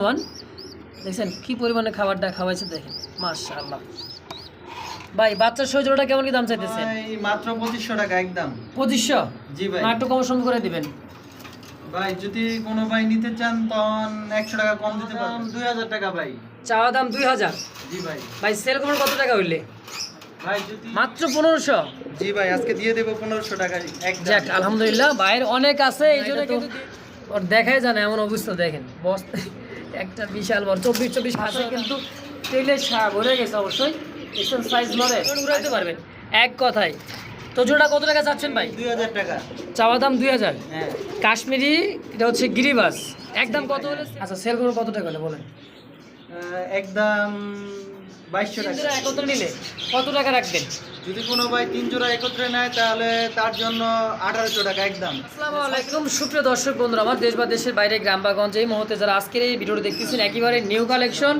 দেখছেন কি পরিমাণে খাবারটা খাওয়াইছে দেখেন মাশাআল্লাহ। ভাই বাচ্চার সজোড়াটা কেমন কি দাম চাইতেছে মাত্র পঁচিশশো টাকা একদম। পঁচিশশো? জি ভাই। একটু কম সম করে দিবেন। ভাই যদি কোনো ভাই নিতে চান তখন একশো টাকা কম দিতে পারবেন। দুই হাজার টাকা ভাই। চাওয়া দাম দুই হাজার? জি ভাই। ভাই সেল কত টাকা হইলে? ভাই মাত্র পনেরোশো? জি ভাই আজকে দিয়ে দেবো পনেরোশো টাকা যাক আলহামদুলিল্লাহ বাইরে অনেক আছে এই জন্য কিন্তু দেখাই জানে এমন অবস্থা দেখেন। বস্তা একটা বিশাল বড় চব্বিশ চব্বিশ হাজার। কিন্তু তেলের সাপ ভরে গেছে অবশ্যই। এক্সেল সাইজ উড়াইতে পারবেন এক কথায়। তো জোড়া কত টাকা চাচ্ছেন ভাই? দুই হাজার টাকা। চাওয়া দাম দুই হাজার। হ্যাঁ। কাশ্মীরি এটা হচ্ছে গিরিবাস। একদম কত হলে আচ্ছা সেল করুন কত টাকা হলে? বলেন। একদম বাইশশো টাকা। একত্রে নিলে কত টাকা রাখবেন? যদি কোনো ভাই তিন জোড়া একত্রে নেয় তাহলে তার জন্য আঠারোশো টাকা একদম। আলাইকুম সুপ্রিয় দর্শক বন্ধুরা আমার দেশ বা দেশের বাইরে গ্রাম বা গঞ্জে এই মুহূর্তে যারা আজকের এই ভিডিওটি দেখতেছেন একেবারে নিউ কালেকশন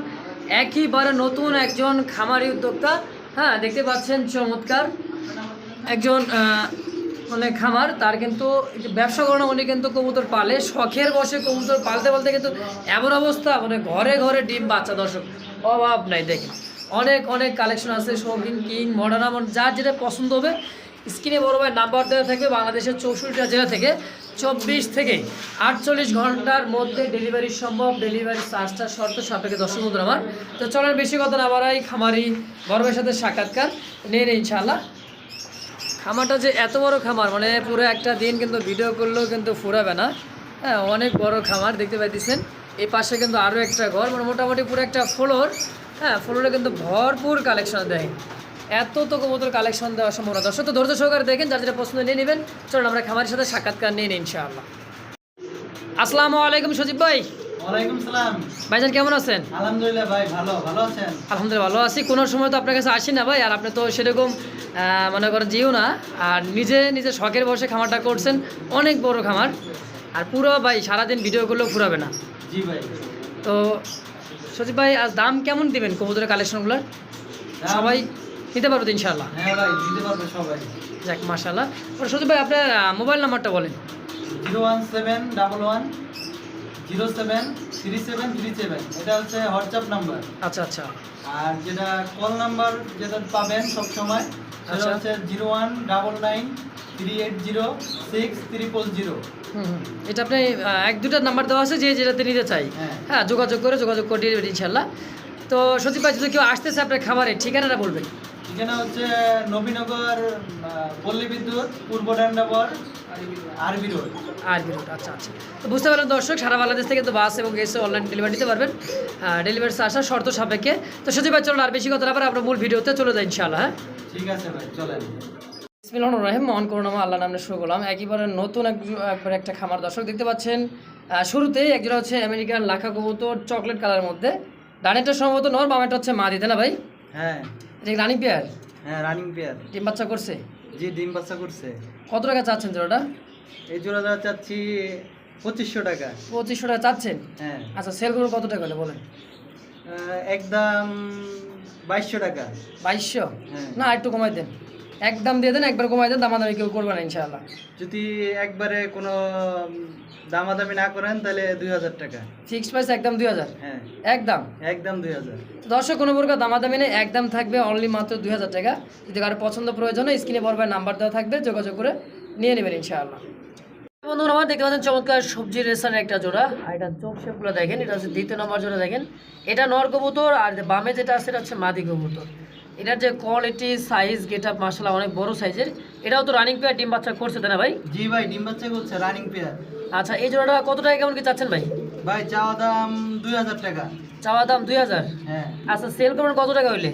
একেবারে নতুন একজন খামারি উদ্যোক্তা। হ্যাঁ দেখতে পাচ্ছেন চমৎকার। একজন মানে খামার, তার কিন্তু ব্যবসা করানো, উনি কিন্তু কবুতর পালে, শখের বসে কবুতর পালতে পালতে কিন্তু এমন অবস্থা মানে ঘরে ঘরে ডিম, বাচ্চা, দর্শক, অভাব নাই, দেখেন। অনেক অনেক কালেকশন আছে, শৌখিন, কিং, মডার্ন, আমন, যার যেটা পছন্দ হবে, স্ক্রিনে বড় ভাই নাম্বার দেওয়া থাকবে বাংলাদেশের চৌষট্টিটা জেলা থেকে চব্বিশ থেকে আটচল্লিশ ঘণ্টার মধ্যে ডেলিভারি সম্ভব ডেলিভারি চার্জটা শর্ত সাপেক্ষে দর্শক বন্ধুরা আমার। তো চলেন, বেশি কথা না বাড়াই, খামারি গর্বের সাথে সাক্ষাৎকার, নিয়ে নিই ইনশাআল্লাহ। খামারটা যে এত বড় খামার মানে পুরো একটা দিন কিন্তু ভিডিও করলেও কিন্তু ফুরাবে না। হ্যাঁ অনেক বড় খামার, দেখতে পাইতেছেন। এই পাশে কিন্তু আরও একটা ঘর মানে মোটামুটি পুরো একটা ফ্লোর। হ্যাঁ ফ্লোরে কিন্তু ভরপুর কালেকশন দেয়। এত তো কবুতর কালেকশন দেওয়া সম্ভব না দর্শক, তো ধৈর্য সহকারে দেখেন, যার যেটা পছন্দ নিয়ে নেবেন। চলুন, আমরা খামারের সাথে সাক্ষাৎকার নিয়ে নিই, ইনশাআল্লাহ। আসসালামু আলাইকুম সজীব ভাই। ওয়ালাইকুম সালাম। ভাইজান কেমন আছেন? আলহামদুলিল্লাহ ভাই ভালো। ভালো আছেন? আলহামদুলিল্লাহ ভালো আছি। কোনো সময় তো আপনার কাছে আসি না ভাই আর আপনি তো সেরকম মনে করেন জিও না। আর নিজে নিজে শখের বসে খামারটা করছেন অনেক বড় খামার। আর পুরো ভাই সারাদিন ভিডিও করলেও ফুরাবে না। জি ভাই। তো সচিব ভাই আজ দাম কেমন দিবেন কবুতরের কালেকশনগুলোর সবাই নিতে পারব তো ইনশাল্লাহ হ্যাঁ ভাই দিতে পারবে সবাই। যাক মাশাল্লাহ সচিব ভাই আপনার মোবাইল নাম্বারটা বলেন। Zero one seven double one zero seven three seven three seven. এটা হচ্ছে হোয়াটসঅ্যাপ নাম্বার। আচ্ছা আচ্ছা। আর যেটা কল নাম্বার যেটা পাবেন সব সময় সেটা আচ্ছা। হচ্ছে zero one double nine three eight zero six triple zero. হুম। এটা আপনি এক দুটা নাম্বার দেওয়া আছে যে যেটাতে নিতে চাই। হ্যাঁ। হ্যাঁ যোগাযোগ করে যোগাযোগ করে ইনশাল্লাহ তো সচিব ভাই যদি কেউ আসতেছে আপনার খাবারের ঠিকানাটা বলবেন। এখানে হচ্ছে নবীনগর পল্লী বিদ্যুৎ পূর্ব ডান্ডাবর আরবি রোড আচ্ছা আচ্ছা। তো বুঝতে পারলেন দর্শক সারা বাংলাদেশ থেকে তো বাস এবং এসে অনলাইন ডেলিভারি দিতে পারবেন। ডেলিভারি আসা শর্ত সাপেক্ষে। তো সচিব ভাই চলুন আর বেশি কথা পারে আমরা মূল ভিডিওতে চলে যাই ইনশাল্লাহ হ্যাঁ? ঠিক আছে ভাই চলেন। বিসমিল্লাহ রহিম মহান করুণামা আল্লাহ নামে শুরু করলাম। একইবারে নতুন এক একবার একটা খামার দর্শক দেখতে পাচ্ছেন। শুরুতেই একজন হচ্ছে আমেরিকান লাখা কবুতর চকলেট কালারের মধ্যে। ডানেরটা সম্ভবত নর বামেরটা হচ্ছে মা দিতে না ভাই? হ্যাঁ। এটা রানি পেয়ার হ্যাঁ রানিং পেয়ার ডিম বাচ্চা করছে? জি ডিম বাচ্চা করছে। কত টাকা চাচ্ছেন জোড়াটা? এই জোড়াটা চাচ্ছি পঁচিশশো টাকা। পঁচিশশো টাকা চাচ্ছেন? হ্যাঁ। আচ্ছা সেল করুন কত টাকা হলে বলেন? একদম বাইশশো টাকা। বাইশশো? হ্যাঁ। না একটু কমাই দেন। একদম দিয়ে দেন একবার কমাই দেন দামাদামি কেউ করবে না ইনশাআল্লাহ। যদি একবারে কোনো দামাদামি না করেন তাহলে দুই হাজার টাকা। ফিক্সড প্রাইস একদম দুই হাজার? হ্যাঁ। একদম? একদম দুই হাজার। দর্শক কোনো প্রকার দামাদামি নেই একদম থাকবে অনলি মাত্র দুই হাজার টাকা। যদি কারও পছন্দ প্রয়োজন হয় স্ক্রিনে বড় নাম্বার দেওয়া থাকবে যোগাযোগ করে নিয়ে নেবেন ইনশাআল্লাহ। বন্ধুরা আমার দেখতে পাচ্ছেন চমৎকার সবজি রেসার একটা জোড়া। আর এটা চোখ শেপগুলো দেখেন এটা হচ্ছে দ্বিতীয় নম্বর জোড়া দেখেন। এটা নর কবুতর আর বামে যেটা আছে এটা হচ্ছে মাদি কবুতর। এটার যে কোয়ালিটি সাইজ গেট আপ মাসালা অনেক বড় সাইজের এটাও তো রানিং পেয়ার ডিম বাচ্চা করছে তাই না ভাই? জি ভাই ডিম বাচ্চা করছে রানিং পেয়ার আচ্ছা এই জোড়াটা কত টাকা কেমন কি চাচ্ছেন ভাই? ভাই চাওয়া দাম দুই হাজার টাকা। চাওয়া দাম দুই হাজার? হ্যাঁ। আচ্ছা সেল করবেন কত টাকা হইলে?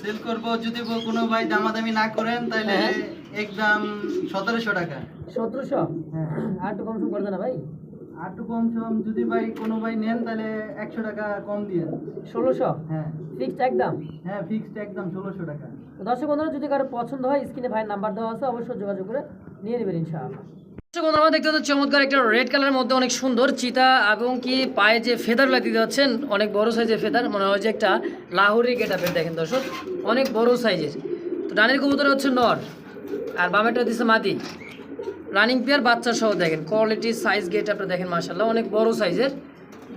সেল করব যদি কোনো ভাই দামাদামি না করেন তাহলে হ্যাঁ। একদম সতেরোশো টাকা। সতেরোশো? হ্যাঁ। আর একটু কম সম করবে না ভাই। আর একটু কম সম যদি ভাই কোনো ভাই নেন তাহলে একশো টাকা কম দিয়ে ষোলোশো? হ্যাঁ। ফিক্সড একদম? হ্যাঁ ফিক্সড একদম ষোলোশো টাকা। তো দর্শক বন্ধুরা যদি কারও পছন্দ হয় স্ক্রিনে ভাইয়ের নাম্বার দেওয়া আছে অবশ্যই যোগাযোগ করে নিয়ে নেবেন ইনশাআল্লাহ। বন্ধুরা দেখতে পাচ্ছেন চমৎকার একটা রেড কালারের মধ্যে অনেক সুন্দর চিতা এবং কি পায়ে যে ফেদার লাগিয়ে যাচ্ছেন, অনেক বড় সাইজের ফেদার মনে হয় যে একটা লাহোরি গেটাপের দেখেন দর্শক, অনেক বড় সাইজের তো ডানের কবুতর হচ্ছে নর, আর বামেটা দিচ্ছে মাদি। রানিং পেয়ার বাচ্চা সহ দেখেন কোয়ালিটি সাইজ গেট আপনি দেখেন মাসাল্লাহ অনেক বড় সাইজের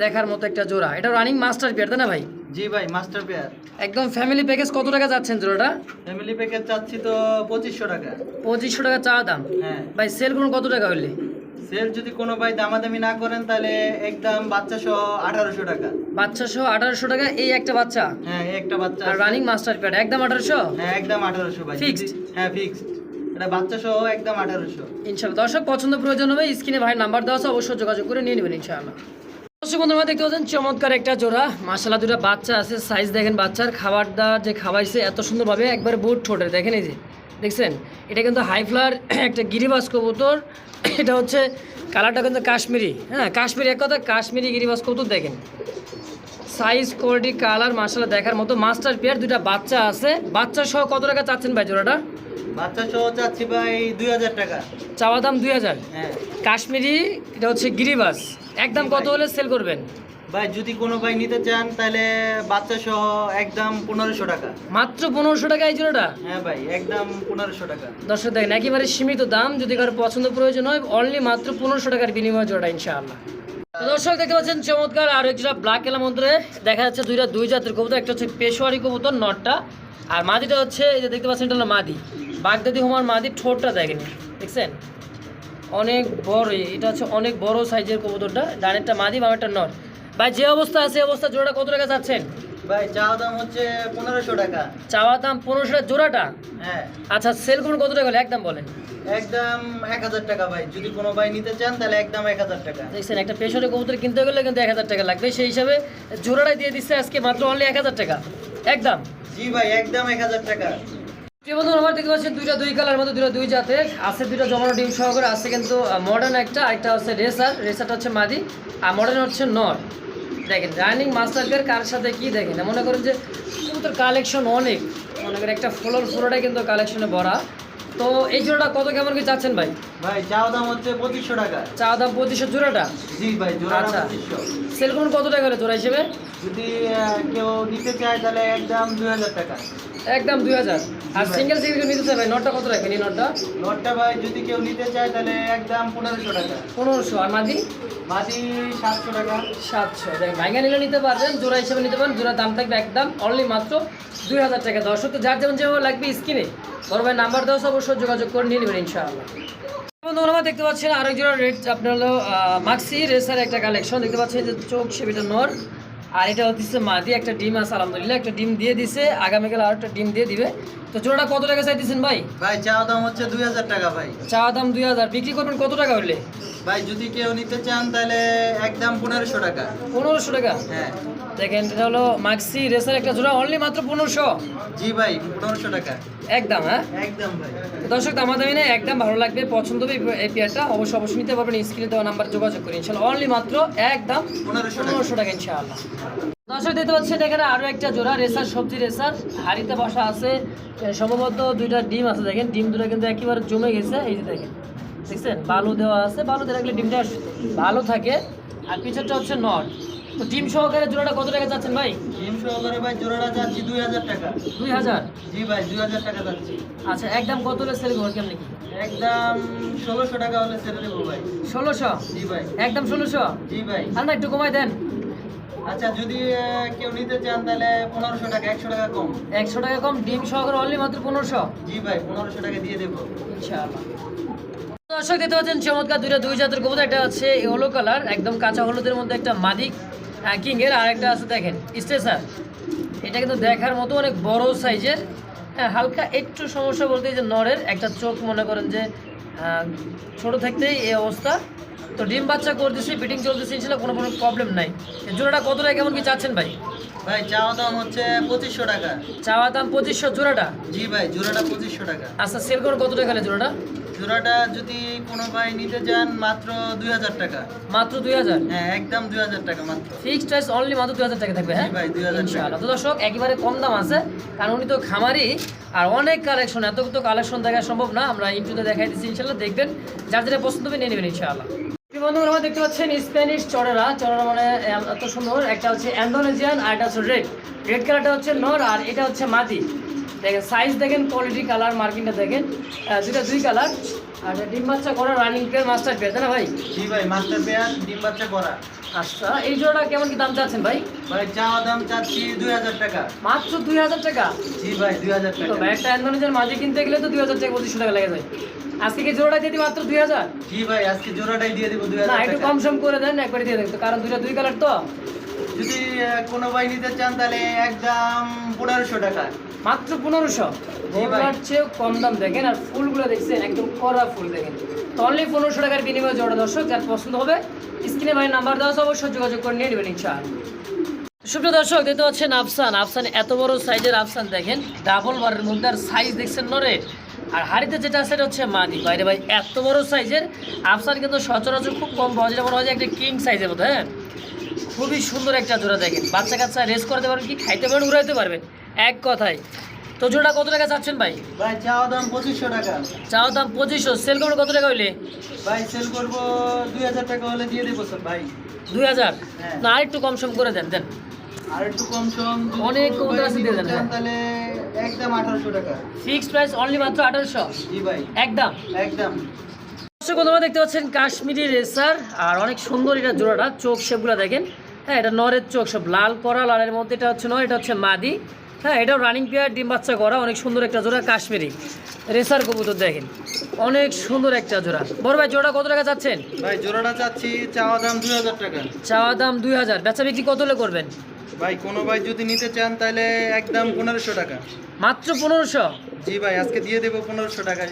দেখার মতো একটা জোড়া। এটা রানিং মাস্টার পেয়ার তাই না ভাই? জি ভাই মাস্টার পেয়ার একদম ফ্যামিলি প্যাকেজ কত টাকা যাচ্ছেন জোড়াটা? ফ্যামিলি প্যাকেজ চাচ্ছি তো পঁচিশশো টাকা। পঁচিশশো টাকা চা দাম। হ্যাঁ। ভাই সেল করুন কত টাকা হইলে সেল যদি কোনো ভাই দামাদামি না করেন তাহলে একদম বাচ্চা সহ আঠারোশো টাকা। বাচ্চা সহ আঠারোশো টাকা এই একটা বাচ্চা? হ্যাঁ এই একটা বাচ্চা আর রানিং মাস্টার পেয়ার একদম আঠারোশো? হ্যাঁ একদম আঠারোশো ভাই? যদি- হ্যাঁ ফিক্সড এটা বাচ্চা সহ একদম আঠারোশো। ইনশাল্লাহ দর্শক পছন্দ প্রয়োজন হবে স্ক্রিনে ভাই নাম্বার দেওয়া আছে অবশ্যই যোগাযোগ করে নিয়ে নেবেন ইনশাআল্লাহ। দর্শক বন্ধুরা দেখতে পাচ্ছেন, চমৎকার একটা জোড়া। মাসালা দুটো বাচ্চা আছে সাইজ দেখেন বাচ্চার। খাবার দাবার যে খাওয়াইছে, এত সুন্দরভাবে একবার বুট ঠোঁটের, দেখেন এই যে, দেখছেন? এটা কিন্তু হাই ফ্লার একটা গিরিবাস কবুতর। এটা হচ্ছে কালারটা কিন্তু কাশ্মীরি হ্যাঁ কাশ্মীরি এক কথা, কাশ্মীরি গিরিবাস কবুতর, দেখেন। সাইজ কোয়ালিটি কালার মাসালা দেখার মতো মাস্টার পেয়ার দুটা বাচ্চা আছে। বাচ্চা সহ কত টাকা চাচ্ছেন ভাই জোড়াটা? বাচ্চা সহ চাচ্ছি ভাই দুই হাজার টাকা। চাওয়া দাম দুই হাজার? হ্যাঁ। কাশ্মীরি এটা হচ্ছে গিরিবাস একদম কত হলে সেল করবেন? ভাই যদি কোনো ভাই নিতে চান তাহলে বাচ্চা সহ একদম পনেরোশো টাকা। মাত্র পনেরোশো টাকা এই জোড়াটা? হ্যাঁ ভাই একদম পনেরোশো টাকা। দর্শক দেখেন একেবারে সীমিত দাম যদি কারও পছন্দ প্রয়োজন হয় অনলি মাত্র পনেরোশো টাকার বিনিময় জোড়া ইনশাআল্লাহ। দর্শক দেখতে পাচ্ছেন চমৎকার আর একটা ব্ল্যাক এলার মধ্যে দেখা যাচ্ছে দুইটা দুই জাতের কবুতর একটা হচ্ছে পেশোয়ারি কবুতর নটটা। আর মাদিটা হচ্ছে এই যে দেখতে পাচ্ছেন এটা হলো মাদি। বাগদাদি হুমার মাদি ঠোঁটটা দেখেন দেখছেন? অনেক বড় এটা হচ্ছে অনেক বড় সাইজের কবুতরটা ডানেরটা মাদি বামেরটা নট ভাই যে অবস্থা আছে অবস্থা জোড়া কত টাকা চাচ্ছেন? ভাই চা দাম হচ্ছে পনেরোশো টাকা। চাওয়া দাম পনেরোশো টাকা জোড়াটা? হ্যাঁ। আচ্ছা সেল করুন কত টাকা হলে? একদম বলেন। একদম এক হাজার টাকা ভাই। যদি কোনো ভাই নিতে চান তাহলে একদম এক হাজার টাকা। দেখছেন একটা পেশরে কবুতর কিনতে গেলে কিন্তু এক হাজার টাকা লাগবে। সেই হিসাবে জোড়াটাই দিয়ে দিচ্ছে আজকে মাত্র অনলি এক হাজার টাকা। একদম। জি ভাই একদম এক হাজার টাকা। প্রিয় বন্ধু আমার দেখতে পাচ্ছি দুইটা দুই কালার মধ্যে, দুইটা দুই জাতের। আছে দুইটা জমানো ডিম সহকারে, আছে কিন্তু মডার্ন একটা একটা হচ্ছে রেসার রেসারটা হচ্ছে মাদি, আর মডার্ন হচ্ছে নর। দেখেন রানিং মাস্টারদের কার সাথে কি দেখেন? মনে করেন যে কবুতর কালেকশন অনেক। মনে করেন একটা ফ্লোর ফ্লোরটাই কিন্তু কালেকশনে ভরা। তো এই জোড়াটা কত কেমন কি চাচ্ছেন ভাই? ভাই চা দাম হচ্ছে পঁচিশশো টাকা। চা দাম পঁচিশশো জোড়াটা? জি ভাই জোড়া আচ্ছা। কত টাকা হলে জোড়া হিসেবে? যদি কেউ নিতে চায় তাহলে একদম দুই হাজার টাকা। একদম দুই হাজার। আর সিঙ্গেল সিঙ্গেল নিতে চাই ভাই নটটা কত রাখবেন এই নটটা? লটটা ভাই যদি কেউ নিতে চায় তাহলে একদম পনেরোশো টাকা। পনেরোশো। আর মাদি? মাটি সাতশো টাকা। সাতশো। দেখেন ভাইঙ্গা নিলে নিতে পারবেন জোড়া হিসেবে নিতে পারেন জোড়ার দাম থাকবে একদম অনলি মাত্র দুই হাজার টাকা। দর্শক তো যার যেমন যেভাবে লাগবে স্ক্রিনে বড় ভাই নাম্বার দেওয়া অবশ্যই যোগাযোগ করে নিয়ে নেবেন ইনশাআল্লাহ। বন্ধু আমরা দেখতে পাচ্ছেন আরেক জোড়া রেড আপনার হলো মাক্সি রেসার একটা কালেকশন দেখতে পাচ্ছেন যে চোখ সেবিটা নর আর এটা হচ্ছে মাদি একটা ডিম আছে আলহামদুলিল্লাহ একটা ডিম দিয়ে দিছে আগামীকাল আর একটা ডিম দিয়ে দিবে। তো জোড়াটা কত টাকা চাইতেছেন ভাই? ভাই চা দাম হচ্ছে দুই হাজার টাকা ভাই। চা দাম দুই হাজার বিক্রি করবেন কত টাকা হলে ভাই যদি কেউ নিতে চান তাহলে একদম পনেরোশো টাকা। পনেরোশো টাকা? হ্যাঁ। দেখেন এটা হলো মাক্সি রেসার একটা জোড়া অনলি মাত্র পনেরোশো। জি ভাই পনেরোশো টাকা। একদম হ্যাঁ? একদম ভাই। দর্শক তো আমাদের না একদম ভালো লাগবে পছন্দ হবে এই- পেয়ারটা অবশ্যই অবশ্যই নিতে পারবেন স্ক্রিনে দেওয়া নাম্বার যোগাযোগ করে। ইনশাল্লাহ অনলি মাত্র একদম পনেরোশো টাকা। ইনশাআল্লাহ। দর্শক দেখতে পাচ্ছেন এখানে আরও একটা জোড়া রেসার সবজি রেসার হাড়িতে বসা আছে সম্ভবত দুইটা ডিম আছে দেখেন। ডিম দুটো কিন্তু একেবারে জমে গেছে এই যে দেখেন। দেখছেন? বালু দেওয়া আছে বালু দিয়ে রাখলে ডিমটা ভালো থাকে। আর পিছনটা হচ্ছে নট। তো ডিম সহকারে জোড়াটা কত টাকা যাচ্ছেন ভাই? ডিম সহকারে ভাই জোড়াটা যাচ্ছি দুই হাজার টাকা। দুই হাজার? জি ভাই দুই হাজার টাকা যাচ্ছি। আচ্ছা একদম কত হলে সেল করব কেমনি? কি একদম ষোলোশো টাকা হলে ছেড়ে দেবো ভাই। ষোলোশো? জি ভাই। একদম ষোলোশো? জি ভাই। না একটু কমাই দেন। আচ্ছা যদি কেউ নিতে চান তাহলে পনেরোশো টাকা একশো টাকা কম। একশো টাকা কম ডিম সহকারে অনলি মাত্র পনেরোশো? জি ভাই পনেরোশো টাকা দিয়ে দেবো। ইনশাআল্লাহ। দর্শক দেখতে পাচ্ছেন চমৎকার দুইটা দুই জাতের কবুতর একটা আছে ইয়েলো কালার একদম কাঁচা হলুদের মধ্যে একটা মাদিক। কিং এর আর একটা আছে দেখেন। স্টেসার এটা কিন্তু দেখার মতো অনেক বড় সাইজের। হ্যাঁ হালকা একটু সমস্যা বলতে যে নরের একটা চোখ মনে করেন যে ছোট থাকতেই এই অবস্থা। তো ডিম বাচ্চা করতেছি ফিটিং চলতেছে ইনশাল্লাহ কোনো কোনো প্রবলেম নাই। জোড়াটা কত টাকা কেমন কি চাচ্ছেন ভাই? ভাই চাওয়া দাম হচ্ছে পঁচিশশো টাকা। চাওয়া দাম পঁচিশশো জোড়াটা? জি ভাই জোড়াটা পঁচিশশো টাকা। আচ্ছা সেল করে কত টাকা জোড়াটা? জোড়াটা যদি কোনো ভাই নিতে চান মাত্র দুই হাজার টাকা। মাত্র দুই হাজার? হ্যাঁ একদম দুই হাজার টাকা মাত্র। ফিক্সড প্রাইস অনলি মাত্র দুই হাজার টাকা থাকবে হ্যাঁ? ভাই, 2000 টাকা। ইনশাআল্লাহ। তো দর্শক একেবারে কম দাম আছে কারণ উনি তো খামারি আর অনেক কালেকশন এত তো কালেকশন দেখা সম্ভব না আমরা ইন্টুতে দেখাই দিচ্ছি ইনশাল্লাহ দেখবেন যার যেটা পছন্দ হবে নিয়ে নেবেন ইনশাআল্লাহ। বন্ধুরা আমরা দেখতে পাচ্ছেন স্প্যানিশ চড়েরা। চড়েরা মানে এত সুন্দর। একটা হচ্ছে অ্যান্ডোনেজিয়ান আর একটা হচ্ছে রেড রেড কালারটা হচ্ছে নর আর এটা হচ্ছে মাদি। দেখেন সাইজ দেখেন কোয়ালিটি কালার মার্কিংটা দেখেন। দুইটা দুই কালার আর ডিম বাচ্চা করা রানিং পেয়ার মাস্টার পেয়ার তাই না ভাই? জি ভাই মাস্টার পেয়ার ডিম বাচ্চা করা। আচ্ছা এই জোড়াটা কেমন কি দাম চাচ্ছেন ভাই? ভাই চাওয়া দাম চাচ্ছি দুই হাজার টাকা। মাত্র দুই হাজার টাকা? জি ভাই দুই হাজার টাকা। একটা অ্যান্ডোনিজের মাঝে কিনতে গেলে তো দুই হাজার টাকা পঁচিশশো টাকা লেগে যায় আজকে কি জোড়াটা দিয়ে দিই মাত্র দুই হাজার? জি ভাই আজকে জোড়াটাই দিয়ে দেবো দুই না হাজার একটু কম সম করে দেন একবারে দিয়ে তো কারণ দুইটা দুই কালার তো। যদি কোনো ভাই নিতে চান তাহলে একদম পনেরোশো টাকা। মাত্র পনেরোশো। ভাই। চেয়েও কম দাম দেখেন আর ফুলগুলো দেখছেন একদম কড়া ফুল দেখেন। তো অনলি পনেরোশো টাকার বিনিময়ে জোড়া দর্শক যার পছন্দ হবে স্ক্রিনে ভাই নাম্বার দেওয়া আছে অবশ্যই যোগাযোগ করে নিয়ে নেবেন ইনশাআল্লাহ। সুপ্রিয় দর্শক দেখতে পাচ্ছেন আফসান। আফসান এত বড় সাইজের আফসান দেখেন ডাবল বারের মধ্যে আর সাইজ দেখছেন নরে। আর হাড়িতে যেটা আছে সেটা হচ্ছে মাদি। বাইরে ভাই এত বড় সাইজের আফসান কিন্তু সচরাচর খুব কম পাওয়া যায়। মনে হয় যে একটা কিং সাইজের মতো হ্যাঁ? খুবই সুন্দর একটা জোড়া দেখেন। বাচ্চা কাচ্চা রেস করতে পারবেন কি খাইতে পারবেন উড়াইতে পারবেন। এক কথায়। তো জোড়া কত টাকা চাচ্ছেন ভাই? ভাই চাওয়া দাম পঁচিশশো টাকা। চাও দাম পঁচিশশো সেল করবেন কত টাকা হইলে? ভাই সেল করব দুই হাজার টাকা হলে দিয়ে দেবো স্যার ভাই। দুই হাজার? হ্যাঁ। না আর একটু কম সম করে দেন দেন। আর একটু কম সম অনেক কম আছে দিয়ে দেন। তাহলে একদম আঠারোশো টাকা। ফিক্সড প্রাইস অনলি মাত্র আঠারোশো? জি ভাই। একদম? একদম। দেখতে পাচ্ছেন কাশ্মীরি রেসার আর অনেক সুন্দর এটা জোড়াটা চোখ শেপগুলো দেখেন। হ্যাঁ এটা নরের চোখ সব লাল করা লালের মধ্যে এটা হচ্ছে নর এটা হচ্ছে মাদি। হ্যাঁ এটাও রানিং পেয়ার ডিম বাচ্চা করা অনেক সুন্দর একটা জোড়া কাশ্মীরি। রেসার কবুতর দেখেন অনেক সুন্দর একটা জোড়া। বড় ভাই জোড়া কত টাকা চাচ্ছেন? ভাই জোড়াটা চাচ্ছি চাওয়া দাম দুই হাজার টাকা। চাওয়া দাম দুই হাজার। বেচা বিক্রি কত করবেন? ভাই কোনো ভাই যদি নিতে চান তাহলে একদম পনেরোশো টাকা। মাত্র পনেরোশো? জি ভাই আজকে দিয়ে দেবো পনেরোশো টাকা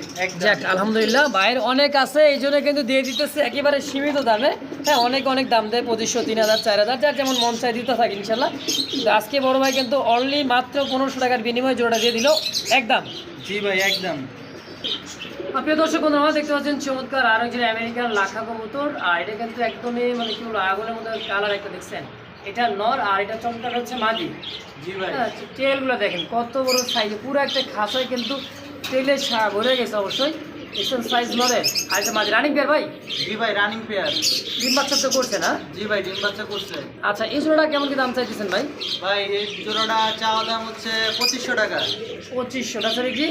যাক আলহামদুলিল্লাহ বাইরের অনেক আছে এই জন্য কিন্তু দিয়ে দিতেছে একেবারে সীমিত দামে। হ্যাঁ অনেক অনেক দাম দেয় পঁচিশশো তিন হাজার চার হাজার যার যেমন মন চাই দিতে থাকে ইনশাল্লাহ। তো আজকে বড় ভাই কিন্তু অনলি মাত্র পনেরোশো টাকার বিনিময়ে জোড়া দিয়ে দিল একদম জি ভাই একদম আপনি দর্শক বন্ধু আমার দেখতে পাচ্ছেন চমৎকার আর একজন আমেরিকান লাখা কবুতর। আর এটা কিন্তু একদমই মানে কি বলব আগুনের মধ্যে কালার একটা দেখছেন? এটা নর আর এটা চমৎকার হচ্ছে মাদি। জি ভাই। হ্যাঁ টেলগুলো দেখেন কত বড় সাইজ পুরো একটা খাঁচায় কিন্তু তেলের সারা ভরে গেছে অবশ্যই। এসব সাইজ নরে আর এটা মাঝে রানিং পেয়ার ভাই? জি ভাই রানিং পেয়ার ডিম বাচ্চা তো করছে না? জি ভাই ডিম বাচ্চা করছে। আচ্ছা এই জোড়াটা কেমন কি দাম চাইতেছেন ভাই? ভাই এই জোড়াটা চাওয়া দাম হচ্ছে পঁচিশশো টাকা। পঁচিশশো টাকা বিক্রি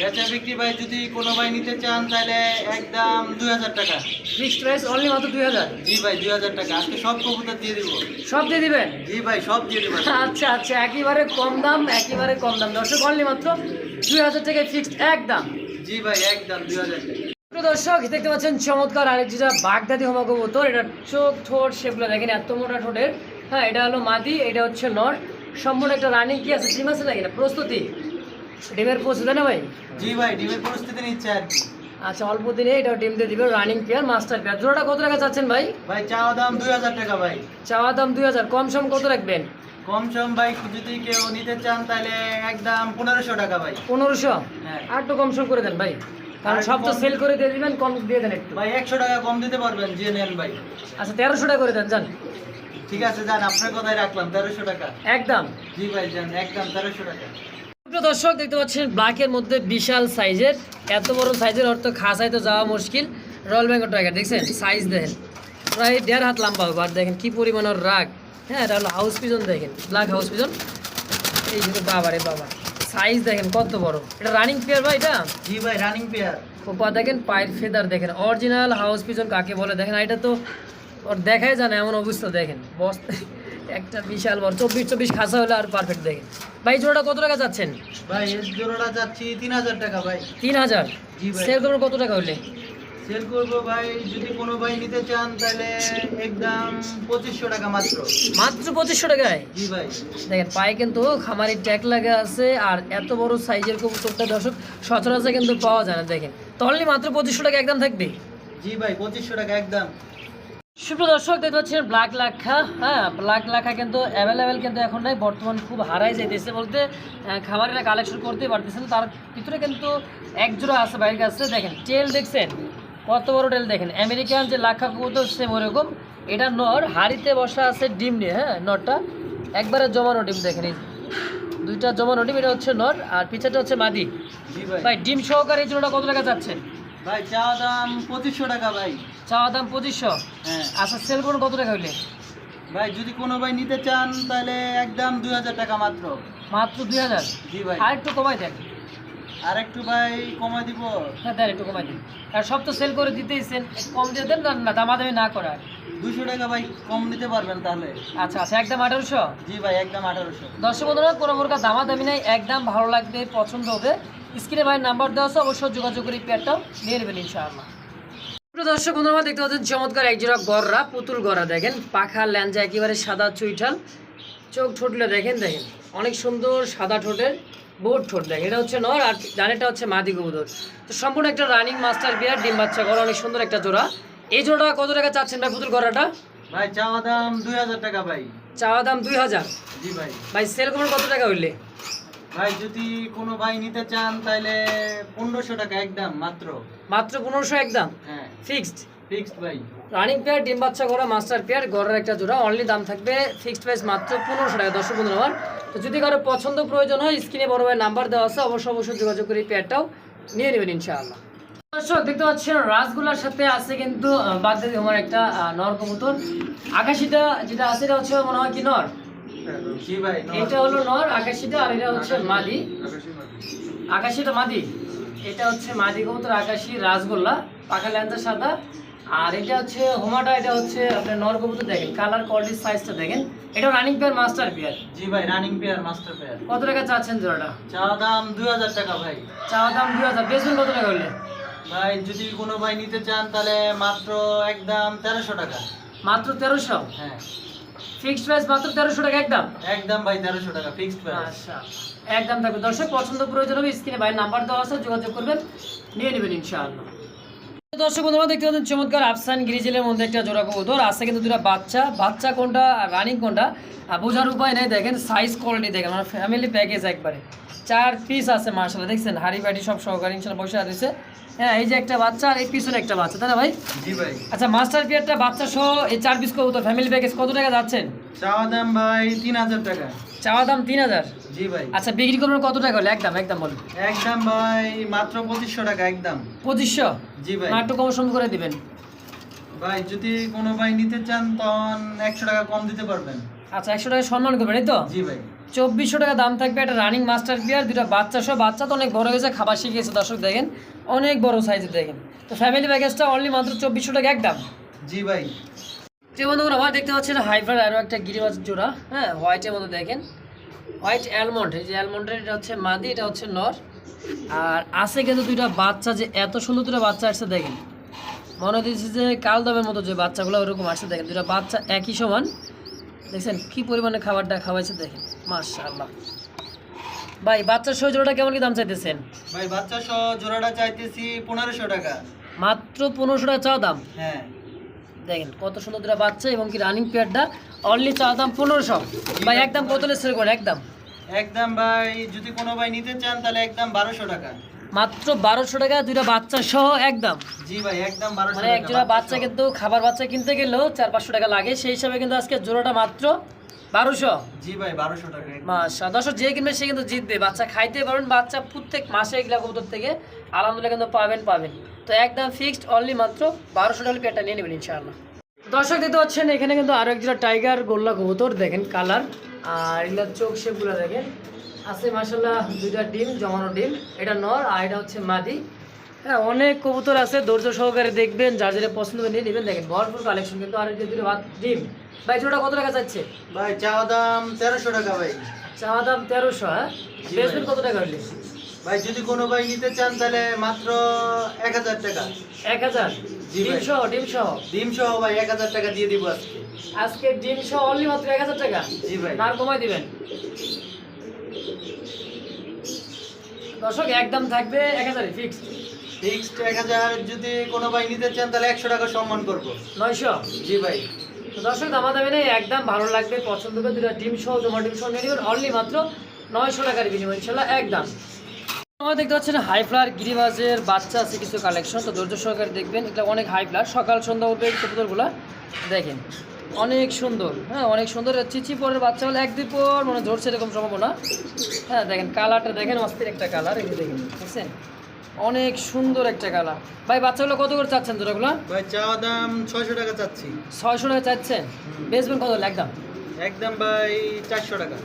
বেচা বিক্রি ভাই যদি কোনো ভাই নিতে চান তাহলে একদম দুই হাজার টাকা। ফিক্সড প্রাইস অনলি মাত্র দুই হাজার? জি ভাই দুই হাজার টাকা। আজকে সব কবুতর দিয়ে দিব। সব দিয়ে দিবেন? জি ভাই সব দিয়ে দিব। আচ্ছা আচ্ছা একেবারে কম দাম একেবারে কম দাম। দর্শক অনলি মাত্র দুই হাজার টাকায় ফিক্সড একদম। জি ভাই একদম দুই হাজার টাকা। দর্শক দেখতে পাচ্ছেন চমৎকার আরেক যেটা বাগদাদি হোমা কবুতর এটা চোখ ঠোঁট সেগুলো দেখেন এত মোটা ঠোঁটের। হ্যাঁ এটা হলো মাদি এটা হচ্ছে নর। সম্পূর্ণ একটা রানিং কি আছে। ডিম আছে দেখেন প্রস্তুতি। ডিমের প্রস্তুতি না ভাই? জি ভাই ডিমের পরিস্থিতি নিচ্ছে আর কি। আচ্ছা অল্প দিনে এটা ডিম দিয়ে দিবে রানিং পেয়ার মাস্টার পেয়ার জোড়াটা কত টাকা চাচ্ছেন ভাই? ভাই চাওয়া দাম দুই হাজার টাকা ভাই। চাওয়া দাম দুই হাজার কম সম কত রাখবেন? কম সম ভাই যদি কেউ নিতে চান তাহলে একদম পনেরোশো টাকা ভাই। পনেরোশো? হ্যাঁ। আর একটু কম সম করে দেন ভাই। কারণ সব তো সেল করে দিয়ে দিবেন কম দিয়ে দেন একটু। ভাই একশো টাকা কম দিতে পারবেন যে নেন ভাই। আচ্ছা তেরোশো টাকা করে দেন জান ঠিক আছে যান আপনার কথাই রাখলাম তেরোশো টাকা। একদম। জি ভাই যান একদম তেরোশো টাকা। প্রিয় দর্শক দেখতে পাচ্ছেন ব্ল্যাকের মধ্যে বিশাল সাইজের এত বড় সাইজের অর্থ খাসায় তো যাওয়া মুশকিল। রয়্যাল বেঙ্গল টাইগার দেখছেন? সাইজ দেখেন। প্রায় দেড় হাত লম্বা হবে আর দেখেন কি পরিমাণ ওর রাগ। হ্যাঁ এটা হলো হাউস পিজন দেখেন ব্ল্যাক হাউস পিজন এই যে বাবা রে বাবা। সাইজ দেখেন কত বড়। এটা রানিং পেয়ার ভাই এটা? জি ভাই রানিং পেয়ার খোপা দেখেন পায়ের ফেদার দেখেন। অরিজিনাল হাউস পিজন কাকে বলে দেখেন? এটা তো ওর দেখাই যায় না এমন অবস্থা দেখেন। বস্তা একটা বিশাল বড় চব্বিশ চব্বিশ খাসা হলে আর পারফেক্ট দেখেন। ভাই জোড়াটা কত টাকা যাচ্ছেন? ভাই এর জোড়াটা যাচ্ছি তিন হাজার টাকা ভাই। তিন হাজার? সেল করব কত টাকা হলে? সেল করব ভাই যদি কোনো ভাই নিতে চান তাহলে একদম পঁচিশশো টাকা মাত্র। মাত্র পঁচিশশো টাকায়? জি ভাই। দেখেন পায়ে কিন্তু খামারি ট্যাগ লাগা আছে আর এত বড় সাইজের কবুতরটা দর্শক সচরাচর কিন্তু পাওয়া যায় না। দেখেন তাহলে মাত্র পঁচিশশো টাকা একদম থাকবে? জি ভাই পঁচিশশো টাকা একদম। সুপ্র দর্শক দেখতে পাচ্ছেন ব্ল্যাক লাখা হ্যাঁ ব্ল্যাক লাখা কিন্তু অ্যাভেলেবেল কিন্তু এখন নাই বর্তমান খুব হারাই যাইতেছে বলতে আহ, খামারিরা কালেকশন করতে পারতেছেন। তার ভিতরে কিন্তু একজোড়া আছে বাইরের কাছে দেখেন টেল দেখছেন? কত বড় টেল দেখেন? আমেরিকান যে লাখা কবুতর সেম ওরকম। এটা নর হাড়িতে বসা আছে ডিম নিয়ে হ্যাঁ নরটা। একবারে জমানো ডিম দেখেন এই দুইটা জমানো ডিম এটা হচ্ছে নর আর পিছাটা হচ্ছে মাদি। ভাই। ডিম সহকারে এই জোড়াটা কত টাকা যাচ্ছেন ভাই চা দাম পঁচিশশো টাকা ভাই। চা দাম পঁচিশশো? হ্যাঁ। আচ্ছা সেল করুন কত টাকা হইলে? ভাই যদি কোনো ভাই নিতে চান তাহলে একদম দুই হাজার টাকা মাত্র। মাত্র দুই হাজার? জি ভাই। আর একটু কমাই দেন। আর একটু ভাই কমাই দিব। হ্যাঁ দেন একটু কমাই দিন। আর সব তো সেল করে দিতেইছেন কম দিয়ে দেন না দামাদামি না করার। দুশো টাকা ভাই কম নিতে পারবেন তাহলে। আচ্ছা আচ্ছা একদম আঠারোশো? জি ভাই একদম আঠারোশো। দর্শক বন্ধুরা কোনো প্রকার দামাদামি নেই একদম ভালো লাগবে পছন্দ হবে। স্ক্রিনে ভাই নাম্বার দেওয়া আছে অবশ্যই যোগাযোগ করে পেয়ারটাও নিয়ে নেবেন ইনশাআল্লাহ। দর্শক বন্ধুরা দেখতে পাচ্ছেন চমৎকার একজোড়া গররা পুতুল গররা দেখেন পাখা ল্যাঞ্জা একেবারে সাদা চুইঠাল চোখ ঠোঁটলে দেখেন দেখেন অনেক সুন্দর সাদা ঠোঁটের বোর্ড ঠোঁট দেখেন এটা হচ্ছে নর আর ডানেটা হচ্ছে মাদি কবুতর তো সম্পূর্ণ একটা রানিং মাস্টার বিয়ার ডিম বাচ্চা করা অনেক সুন্দর একটা জোড়া। এই জোড়াটা কত টাকা চাচ্ছেন ভাই পুতুল গররাটা ভাই চাওয়া দাম দুই হাজার টাকা ভাই। চাওয়া দাম দুই হাজার? জি ভাই। ভাই সেল করার কত টাকা হইলে? ভাই যদি কোনো ভাই নিতে চান তাহলে পনেরোশো টাকা একদম মাত্র। মাত্র পনেরোশো একদম? হ্যাঁ। ফিক্সড ফিক্সড ভাই। রানিং পেয়ার ডিম বাচ্চা করা মাস্টার পেয়ার ঘরের একটা জোড়া অনলি দাম থাকবে ফিক্সড প্রাইস মাত্র পনেরোশো টাকা। দর্শক বন্ধু আমার তো যদি কারও পছন্দ প্রয়োজন হয় স্ক্রিনে বড় ভাই নাম্বার দেওয়া আছে অবশ্যই অবশ্যই যোগাযোগ করে এই পেয়ারটাও নিয়ে নেবেন ইনশাআল্লাহ। দর্শক দেখতে পাচ্ছেন রাসগোল্লার সাথে আছে কিন্তু বাগদাদি আমার একটা নর কবুতর। আকাশিটা যেটা আছে এটা হচ্ছে মনে হয় কি নর? এটা হলো নর আকাশিটা আর এটা হচ্ছে মাদি। আকাশিটা মাদি? এটা হচ্ছে মাদি কবুতর আকাশি রাসগোল্লা পাকা ল্যান্সা সাদা আর এটা হচ্ছে হোমাটা এটা হচ্ছে আপনার নর কবুতর দেখেন কালার কোয়ালিটি সাইজটা দেখেন। এটা রানিং পেয়ার মাস্টার পেয়ার জি ভাই রানিং পেয়ার মাস্টার পেয়ার কত টাকা চাচ্ছেন জোড়াটা? চাওয়া দাম দুই হাজার টাকা ভাই। চা দাম দুই হাজার বেসন কত টাকা হলে? ভাই যদি কোনো ভাই নিতে চান তাহলে মাত্র একদম তেরোশো টাকা। মাত্র তেরোশো? হ্যাঁ। ফিক্সড প্রাইস মাত্র তেরোশো টাকা একদম? একদম ভাই তেরোশো টাকা ফিক্সড প্রাইস আচ্ছা। একদম থাকবে। দর্শক পছন্দ প্রয়োজন হবে স্ক্রিনে ভাই নাম্বার দেওয়া আছে যোগাযোগ করবেন। নিয়ে নেবেন ইনশাআল্লাহ। দর্শক বন্ধুরা দেখতে পাচ্ছেন চমৎকার আফসান গ্রিজেলের মধ্যে একটা জোড়া কবুতর। আছে কিন্তু দুটা বাচ্চা। বাচ্চা কোনটা রানিং কোনটা বোঝার উপায় নেই। দেখেন সাইজ কোয়ালিটি দেখেন আমার ফ্যামিলি প্যাকেজ একবারে। চার পিস আছে মার্শাল দেখছেন হাড়ি বাড়ি সব সহকারী ইনশাল্লাহ বসে আছে। হ্যাঁ এই যে একটা বাচ্চা আর এই পিছনে একটা বাচ্চা তাই না ভাই? জি ভাই। আচ্ছা মাস্টার পিয়ারটা বাচ্চা সহ এই চার পিস কবুতর ফ্যামিলি প্যাকেজ কত টাকা যাচ্ছেন? চাওয়া দাম ভাই তিন হাজার টাকা। চাওয়া দাম তিন হাজার? জি ভাই। আচ্ছা বিক্রি করবেন কত টাকা হলে? একদম একদম বলুন একদম ভাই মাত্র পঁচিশশো টাকা একদম। পঁচিশশো? জি ভাই। একটু কম সম করে দিবেন। ভাই যদি কোনো ভাই নিতে চান তখন একশো টাকা কম দিতে পারবেন। আচ্ছা একশো টাকা সম্মান করবেন এই তো? জি ভাই। চব্বিশশো টাকা দাম থাকবে একটা রানিং মাস্টার বিয়ার দুটা বাচ্চা সহ। বাচ্চা তো অনেক বড় হয়েছে খাবার শিখিয়েছে দর্শক দেখেন। অনেক বড় সাইজের দেখেন। তো ফ্যামিলি প্যাকেজটা অনলি মাত্র চব্বিশশো টাকা একদম। জি ভাই। যে বন্ধুগুলো আমার দেখতে পাচ্ছেন হাইফার আরও একটা গিরিবাজ জোড়া হ্যাঁ? হোয়াইটের মধ্যে দেখেন। হোয়াইট অ্যালমন্ড এই যে অ্যালমন্ডের এটা হচ্ছে মাদি এটা হচ্ছে নর। আর আছে কিন্তু দুইটা বাচ্চা যে এত সুন্দর দুটো বাচ্চা আসছে দেখেন। মনে হচ্ছে যে কালদমের মতো যে বাচ্চাগুলো ওরকম আসছে দেখেন। দুটো বাচ্চা একই সমান। দেখছেন কি পরিমাণে খাবারটা খাওয়াইছে দেখেন। মাশাআল্লাহ। ভাই বাচ্চার সহ জোড়াটা কেমন কি দাম চাইতেছেন? ভাই বাচ্চা সহ জোড়াটা চাইতেছি পনেরোশো টাকা। মাত্র পনেরোশো টাকা চাওয়া দাম? হ্যাঁ। দেখেন কত সুন্দর দুটা বাচ্চা এবং কি রানিং পেয়ারটা অনলি চার দাম পনেরোশো। ভাই একদম কত সেল করেন একদম একদম ভাই যদি কোনো ভাই নিতে চান তাহলে একদম বারোশো টাকা। মাত্র বারোশো টাকা দুইটা বাচ্চা সহ একদম জি ভাই একদম বারোশো মানে এক জোড়া বাচ্চা কিন্তু খাবার বাচ্চা কিনতে গেলেও চার পাঁচশো টাকা লাগে। সেই হিসাবে কিন্তু আজকে জোড়াটা মাত্র বারোশো? জি ভাই বারোশো টাকা। মাসা দর্শক যে কিনবে সে কিন্তু জিতবে। বাচ্চা খাইতে পারবেন বাচ্চা প্রত্যেক মাসে এগুলা কবুতর থেকে আলহামদুলিল্লাহ কিন্তু পাবেন পাবেন। তো একদম ফিক্সড অনলি মাত্র বারোশো টাকা পেয়ারটা নিয়ে নেবেন ইনশাআল্লাহ। দর্শক দেখতে পাচ্ছেন এখানে কিন্তু আরও একজোড়া টাইগার গোল্লা কবুতর দেখেন কালার আর এগুলোর চোখ শেপগুলো দেখেন। আছে মাসাল্লাহ দুইটা ডিম জমানো ডিম। এটা নর আর এটা হচ্ছে মাদি। হ্যাঁ অনেক কবুতর আছে ধৈর্য সহকারে দেখবেন যার যেটা পছন্দ হবে নিয়ে নেবেন। দেখেন ভরপুর কালেকশন কিন্তু আর যে দুটো ভাত ডিম। ভাই ছোটটা কত টাকা যাচ্ছে ভাই চাওয়া দাম তেরোশো টাকা ভাই। চাওয়া দাম তেরোশো হ্যাঁ? কত টাকা হলে? ভাই যদি কোনো ভাই নিতে চান তাহলে মাত্র এক হাজার টাকা। এক হাজার? জি ডিম ভাই। সহ ডিম সহ ডিম সহ ভাই এক হাজার টাকা দিয়ে দিব আজকে। আজকে ডিম সহ অনলি মাত্র এক হাজার টাকা? জি ভাই। আর কমাই দিবেন। দর্শক একদম থাকবে এক হাজারে ফিক্সড এক হাজার যদি কোনো নিতে চান, তাহলে একশো টাকা করব। নয়শো? জি ভাই। তো একদম ভালো লাগবে, পছন্দ ডিম ডিম অনলি মাত্র নয়শো টাকার বিনিময় একদম। দেখতে পাচ্ছেন হাই ফ্লার বাচ্চা আছে, কিছু কালেকশন তো ধৈর্য সহকারে দেখবেন, এটা অনেক হাই ফ্লার সকাল, সন্ধ্যা উঠবে দেখেন। অনেক সুন্দর হ্যাঁ অনেক সুন্দর। চিচি পরের বাচ্চা হলে এক দুই পর মানে ধরছে এরকম সম্ভাবনা। হ্যাঁ দেখেন কালারটা দেখেন, অস্থির একটা কালার যে দেখেন বুঝছেন অনেক সুন্দর একটা কালার ভাই বাচ্চাগুলো কত করে চাচ্ছেন জোড়াগুলো ভাই চাওয়া দাম ছয়শো টাকা চাচ্ছি। ছয়শো টাকা চাচ্ছেন? বেসবেন কত একদম? একদম ভাই চারশো টাকা।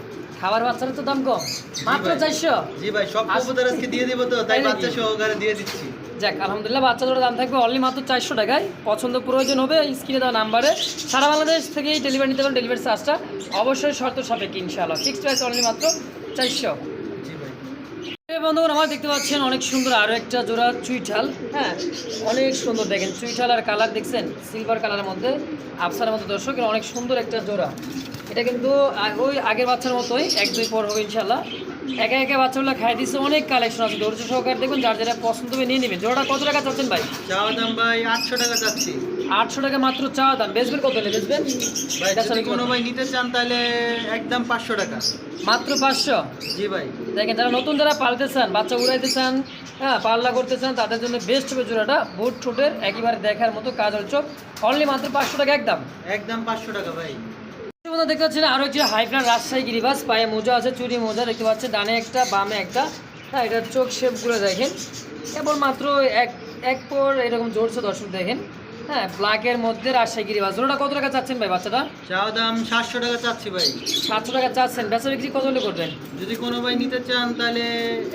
খাবার বাচ্চার তো দাম কম। মাত্র। চারশো? জি ভাই সব আস- কবুতর আজকে দিয়ে দেবো তো তাই? বাচ্চা সহকারে দিয়ে দিচ্ছি। যাক আলহামদুলিল্লাহ বাচ্চা জোড়ার দাম থাকবে অনলি মাত্র চারশো টাকায়। পছন্দ প্রয়োজন হবে স্ক্রিনে দেওয়া নাম্বারে সারা বাংলাদেশ থেকে ডেলিভারি নিতে পারেন ডেলিভারি চার্জটা অবশ্যই শর্ত সাপেক্ষে ইনশাআল্লাহ। ফিক্সড প্রাইস অনলি মাত্র চারশো। বন্ধুগণ, আমার দেখতে পাচ্ছেন অনেক সুন্দর আরও একটা জোড়া চুইঠাল। হ্যাঁ অনেক সুন্দর দেখেন, চুইঠাল আর কালার দেখছেন সিলভার কালারের মধ্যে আফসারের মতো দর্শক অনেক সুন্দর একটা জোড়া। এটা কিন্তু ওই আগের বাচ্চার মতোই, এক দুই পর হবে ইনশাল্লাহ একা একা বাচ্চাগুলো খাই দিচ্ছে অনেক কালেকশন আছে, ধৈর্য সহকারে দেখুন, যার যেটা পছন্দ হবে নিয়ে নেবেন জোড়াটা কত টাকা চাচ্ছেন ভাই? চাওয়া দাম ভাই আটশো টাকা চাচ্ছি। আটশো টাকা মাত্র চা দাম। বেচবেন কত হলে? বেচবেন? ভাই এটা যদি কোনো ভাই নিতে চান তাহলে একদম পাঁচশো টাকা। মাত্র পাঁচশো? জি ভাই। দেখেন যারা নতুন যারা পালতে চান বাচ্চা উড়াইতে চান হ্যাঁ পাল্লা করতে চান তাদের জন্য বেস্ট হবে জোড়াটা। বুট ঠোঁটের একেবারে দেখার মতো কাজ চোখ। অনলি মাত্র পাঁচশো টাকা একদম। একদম পাঁচশো টাকা ভাই। বন্ধু দেখতে পাচ্ছেন আরও একটি হাইফ্লার রাজশাহী গিরিবাস। পায়ে মোজা আছে চুরি মোজা দেখতে পাচ্ছেন ডানে একটা বামে একটা। হ্যাঁ এটার চোখ শেপগুলো দেখেন। এবং মাত্র এক এক পর এরকম জোরছে দর্শক দেখেন। হ্যাঁ ব্ল্যাকের মধ্যে রাজশাহী ওটা কত টাকা চাচ্ছেন ভাই বাচ্চাটা? দাম সাতশো টাকা চাচ্ছি ভাই। সাতশো টাকা চাচ্ছেন। বেচা বিক্রি কত হলে করবেন? যদি কোনো ভাই নিতে চান তাহলে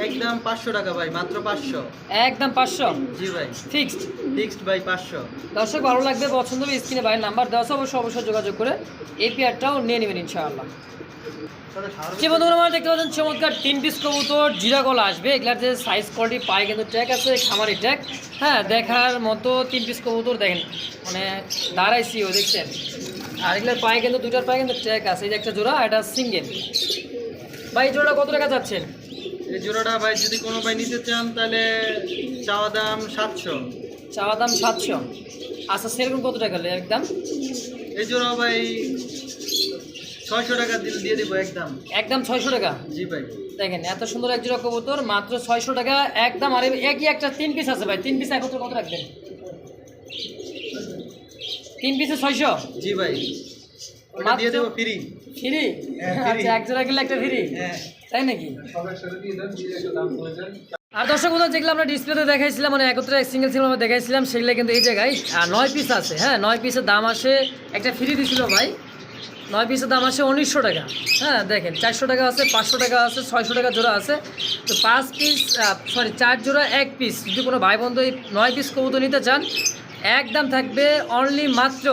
একদম পাঁচশো টাকা ভাই মাত্র পাঁচশো। একদম পাঁচশো? জি ভাই। ফিক্সড ফিক্সড ভাই পাঁচশো। দর্শক ভালো লাগবে পছন্দ হবে স্ক্রিনে বাইরের নাম্বার দেওয়া আছে অবশ্যই অবশ্যই যোগাযোগ করে এই পেয়ারটাও নিয়ে নেবেন ইনশাআল্লাহ। যে বন্ধুরা আমরা দেখতে পাচ্ছেন চমৎকার তিন পিস কবুতর জিরা গলা আসবে। এগুলার যে সাইজ কোয়ালিটি পায়ে কিন্তু ট্যাগ আছে খামারি ট্যাগ হ্যাঁ দেখার মতো তিন পিস কবুতর দেখেন। মানে দাঁড়াইছিও দেখছেন? আর এগুলার পায়ে কিন্তু দুটার পায়ে কিন্তু ট্যাগ আছে। এই যে একটা জোড়া এটা সিঙ্গেল ভাই জোড়াটা কত টাকা চাচ্ছেন? এই জোড়াটা ভাই যদি কোনো ভাই নিতে চান তাহলে চাওয়া দাম সাতশো। চাওয়া দাম সাতশো। আচ্ছা সেরকম কত টাকা একদম এই জোড়া ভাই ছয়শো টাকা দিল দিয়ে দিব একদম। একদম ছয়শো টাকা? জি ভাই। দেখেন এত সুন্দর এক জোড়া কবুতর মাত্র ছয়শো টাকা একদম আর একই একটা তিন পিস আছে ভাই। তিন পিস একত্র কত রাখবেন? তিন পিসে ছয়শো? জি ভাই। দিয়ে দেবো ফ্রি ফ্রি হ্যাঁ, আচ্ছা এক জোড়া গেলে একটা ফ্রি হ্যাঁ। তাই নাকি? আর দর্শক বন্ধু যেগুলো আমরা ডিসপ্লেতে দেখাইছিলাম মানে একত্রে সিঙ্গেল সিঙ্গেল আমরা দেখাইছিলাম সেগুলো কিন্তু এই জায়গায় আর নয় পিস আছে। হ্যাঁ নয় পিসের দাম আসে একটা ফ্রি দিছিল ভাই। নয় পিসের দাম আসে উনিশশো টাকা। হ্যাঁ দেখেন চারশো টাকা আছে পাঁচশো টাকা আছে ছয়শো টাকা জোড়া আছে। তো পাঁচ পিস সরি চার জোড়া এক পিস। যদি কোনো ভাই বন্ধু এই নয় পিস কবুতর নিতে চান একদম থাকবে অনলি মাত্র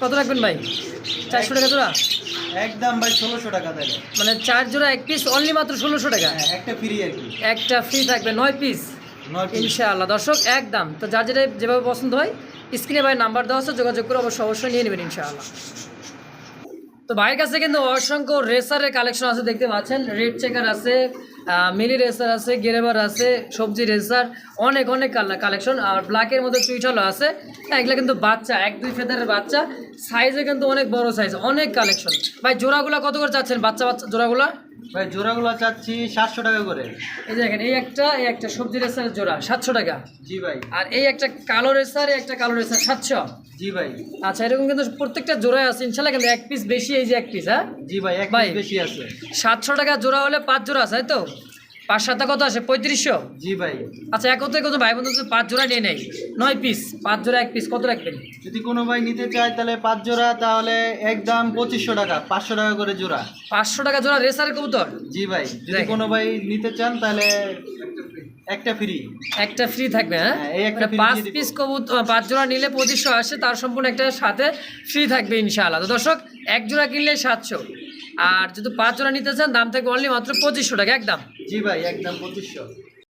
কত রাখবেন ভাই? চারশো টাকা জোড়া? একদম ভাই ষোলোশো টাকা দেবে মানে চার জোড়া এক পিস অনলি মাত্র ষোলোশো টাকা? হ্যাঁ একটা ফ্রি আর কি। একটা ফ্রি থাকবে নয় পিস? নয় ইনশাআল্লাহ। দর্শক একদম তো যার যেটা যেভাবে পছন্দ হয় স্ক্রিনে ভাই নাম্বার দেওয়া আছে যোগাযোগ করে অবশ্যই অবশ্যই নিয়ে নেবেন ইনশাআল্লাহ। তো ভাইয়ের কাছে কিন্তু অসংখ্য রেসারের কালেকশন আছে দেখতে পাচ্ছেন। রেড চেকার আছে মিলি রেসার আছে গেরেবার আছে সবজি রেসার অনেক অনেক কালেকশন আর ব্ল্যাকের মধ্যে চুইটালও আছে। হ্যাঁ, এগুলো কিন্তু বাচ্চা এক দুই ফেদারের বাচ্চা। সাইজে কিন্তু অনেক বড় সাইজ অনেক কালেকশন ভাই জোড়াগুলো কত করে চাচ্ছেন বাচ্চা বাচ্চা জোড়াগুলো? ভাই জোড়াগুলো চাচ্ছি সাতশো টাকা করে। এই যে দেখেন এই একটা এই একটা সবজি রেসারের জোড়া সাতশো টাকা। জি ভাই। আর এই একটা কালো রেসার এই একটা কালো রেসার সাতশো। জি ভাই। আচ্ছা এরকম কিন্তু প্রত্যেকটা জোড়ায় আছে ইনশাল্লাহ কিন্তু এক পিস বেশি এই যে এক পিস হ্যাঁ? জি ভাই এক piece বেশি আছে। সাতশো টাকা জোড়া হলে পাঁচ জোড়া আছে তাই তো? পাঁচ সাতটা কত আসে পঁয়ত্রিশশো? জি ভাই। আচ্ছা একত্রে কত? ভাই বন্ধু পাঁচ জোড়া নিয়ে নেয় নয় পিস পাঁচ জোড়া এক পিস কত রাখবেন? যদি কোনো ভাই নিতে চায় তাহলে পাঁচ জোড়া তাহলে একদম পঁচিশশো টাকা পাঁচশো টাকা করে জোড়া। পাঁচশো টাকা জোড়া রেসারের কবুতর? জি ভাই যদি কোনো ভাই নিতে চান তাহলে একটা ফ্রি একটা ফ্রি থাকবে হ্যাঁ? হ্যাঁ, এই একটা মানে পাঁচ পিস কবুতর পাঁচ জোড়া নিলে পঁচিশশো আসে তার সম্পূর্ণ একটা সাথে ফ্রি থাকবে ইনশাআল্লাহ। তো দর্শক এক জোড়া কিনলে সাতশো। আর যদি পাঁচ জোড়া নিতে চান, দাম থাকবে অনলি মাত্র পঁচিশশো টাকা, একদম। জি ভাই, একদম পঁচিশশো।